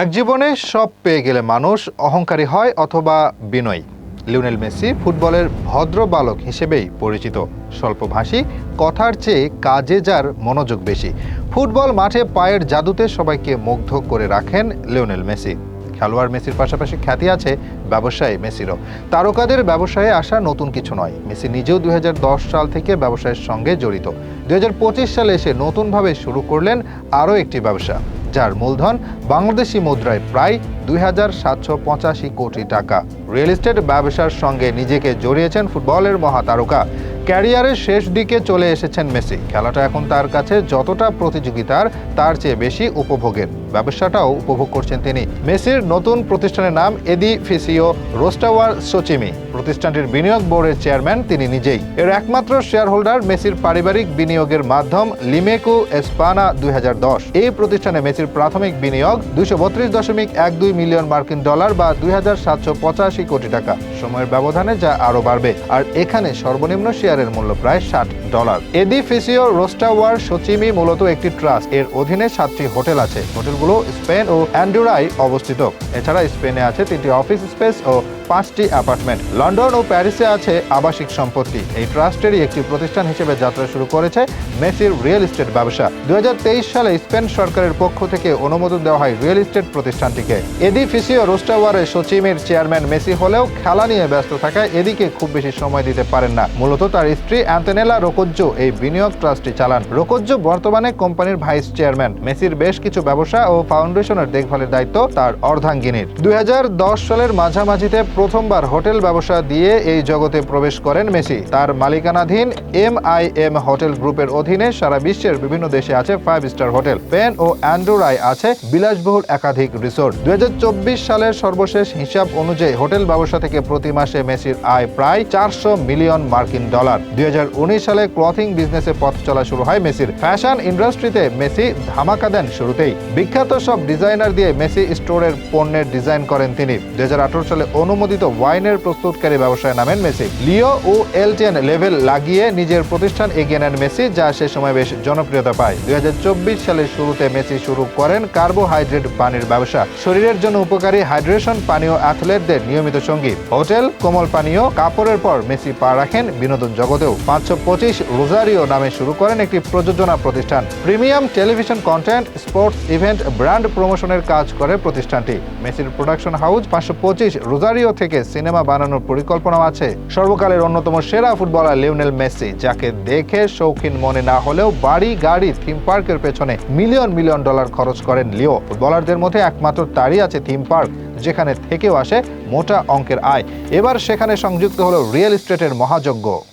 এক জীবনে সব পেয়ে গেলে মানুষ অহংকারী হয় অথবা বিনয়ী। লিওনেল মেসি ফুটবলের ভদ্র বালক হিসেবেই পরিচিত। স্বল্পভাষী, কথার চেয়ে কাজে যার মনোযোগ বেশি। ফুটবল মাঠে পায়ের জাদুতে সবাইকে মুগ্ধ করে রাখেন লিওনেল মেসি। খেলোয়াড় মেসির পাশাপাশি খ্যাতি আছে ব্যবসায়ী মেসিরও। তারকাদের ব্যবসায়ে আসা নতুন কিছু নয়। মেসি নিজেও দুই হাজার দশ সাল থেকে ব্যবসায়ের সঙ্গে জড়িত। দুই হাজার পঁচিশ সালে এসে নতুনভাবে শুরু করলেন আরও একটি ব্যবসা। যার মূলধন বাংলাদেশি মুদ্রায় প্রায় দুই হাজার সাতশো পঁচাশি কোটি টাকা। রিয়েল এস্টেট ব্যবসার সঙ্গে নিজেকে জড়িয়েছেন ফুটবলের মহাতারকা। ক্যারিয়ারের শেষ দিকে চলে এসেছেন মেসি। খেলাটা এখন তার কাছে যতটা প্রতিযোগিতার, তার চেয়ে বেশি উপভোগের। ব্যবসাটাও উপভোগ করছেন তিনি। মেসির নতুন প্রতিষ্ঠানের নাম এদি ফিসিও রোস্টাওয়ার সোচিমি। প্রতিষ্ঠানটির বিনিয়োগ বোর্ডের চেয়ারম্যান তিনি নিজেই। এর একমাত্র শেয়ার হোল্ডার মেসির পারিবারিক বিনিয়োগের মাধ্যম লিমেকু এসপানা দুই হাজার দশ। এই প্রতিষ্ঠানে মেসির প্রাথমিক বিনিয়োগ দুইশো বত্রিশ দশমিক এক দুই মিলিয়ন মার্কিন ডলার বা দুই হাজার সাতশো পঁচাশি কোটি টাকা। সময়ের ব্যবধানে যা আরও বাড়বে। আর এখানে সর্বনিম্ন শেয়ারের মূল্য প্রায় ষাট ডলার। এদি ফিসিও রোস্টাওয়ার সচিমি মূলত একটি ট্রাস্ট। এর অধীনে সাতটি হোটেল আছে। হোটেলগুলো স্পেন ও অ্যান্ডোরায় অবস্থিত। এছাড়া স্পেনে আছে তিনটি অফিস স্পেস ও পাঁচটি অ্যাপার্টমেন্ট। লন্ডন ও প্যারিসে আছে আবাসিক সম্পত্তি। এই ট্রাস্টেরই একটি প্রতিষ্ঠান হিসেবে যাত্রা শুরু করেছে মেসির রিয়েল এস্টেট ব্যবসা। দুহাজার তেইশ সালে স্পেন সরকারের পক্ষ থেকে অনুমোদন দেওয়া হয় রিয়েল এস্টেট প্রতিষ্ঠানটিকে। এদি ফিসিও রোস্টাওয়ারে সচিমের চেয়ারম্যান মেসি হলেও খেলা নিয়ে ব্যস্ত থাকায় এদিকে খুব বেশি সময় দিতে পারেন না। মূলত তার স্ত্রী অ্যান্তেনেলা রোকজ্জো এই বিনিয়োগ ট্রাস্টটি চালান। রোকজ্জো বর্তমানে কোম্পানির ভাইস চেয়ারম্যান। মেসির বেশ কিছু ব্যবসা ও ফাউন্ডেশনের দেখভালের দায়িত্ব তার অর্ধাঙ্গিনীর। দুই হাজার দশ সালের মাঝামাঝিতে প্রথমবার হোটেল ব্যবসা দিয়ে এই জগতে প্রবেশ করেন মেসি। তার মালিকানাধীন এম আই এম হোটেল গ্রুপের অধীনে সারা বিশ্বের বিভিন্ন দেশে আছে ফাইভ স্টার হোটেল। পেন ও অ্যান্ডোরায় আছে বিলাসবহুল একাধিক রিসোর্ট দুই সালের সর্বশেষ হিসাব অনুযায়ী হোটেল ব্যবসা থেকে প্রতি মাসে মেসির আয় প্রায় চারশো মিলিয়ন মার্কিন ডলার। দুই হাজার উনিশ সালে ক্লথিং বিজনেসে পথ চলা শুরু হয় মেসির। ফ্যাশন ইন্ডাস্ট্রিতে মেসি ধামাকা দেন শুরুতেই। বিখ্যাত সব ডিজাইনার দিয়ে মেসি স্টোরের পণ্যের ডিজাইন করেন তিনি। দুই হাজার আঠারো সালে অনুমোদিত ওয়াইনের প্রস্তুতকারী ব্যবসায় নামেন মেসি। লিও ও এলটেন লেভেল লাগিয়ে নিজের প্রতিষ্ঠান এগিয়ে নেন মেসি, যা সে সময় বেশ জনপ্রিয়তা পায়। দুই সালের শুরুতে মেসি শুরু করেন কার্বোহাইড্রেট পানির ব্যবসা। শরীরের জন্য উপকারী হাইড্রেশন পানীয় অ্যাথলেটদের নিয়মিত সঙ্গী। হোটেল, কোমল পানীয়, কাপড়ের পর মেসি পা রাখেন বিনোদন জগতেও। পাঁচশো পঁচিশ রোজারিও নামে শুরু করেন একটি প্রযোজনা প্রতিষ্ঠান। Premium television content, sports event, brand প্রমোশনের কাজ করে প্রতিষ্ঠানটি। মেসির প্রোডাকশন হাউস পাঁচশো পঁচিশ রোজারিও থেকে সিনেমা বানানোর পরিকল্পনাও আছে। সর্বকালের অন্যতম সেরা ফুটবলার লিওনেল মেসি, যাকে দেখে শৌখিন মনে না হলেও বাড়ি, গাড়ি, থিম পার্কের পেছনে মিলিয়ন মিলিয়ন ডলার খরচ করেন লিও। ফুটবলারদের মধ্যে একমাত্র তারই আছে থিম পার্ক, যেখানে থেকেও আসে মোটা অঙ্কের আয়। এবার সেখানে সংযুক্ত হলো রিয়েল এস্টেটের মহাযজ্ঞ।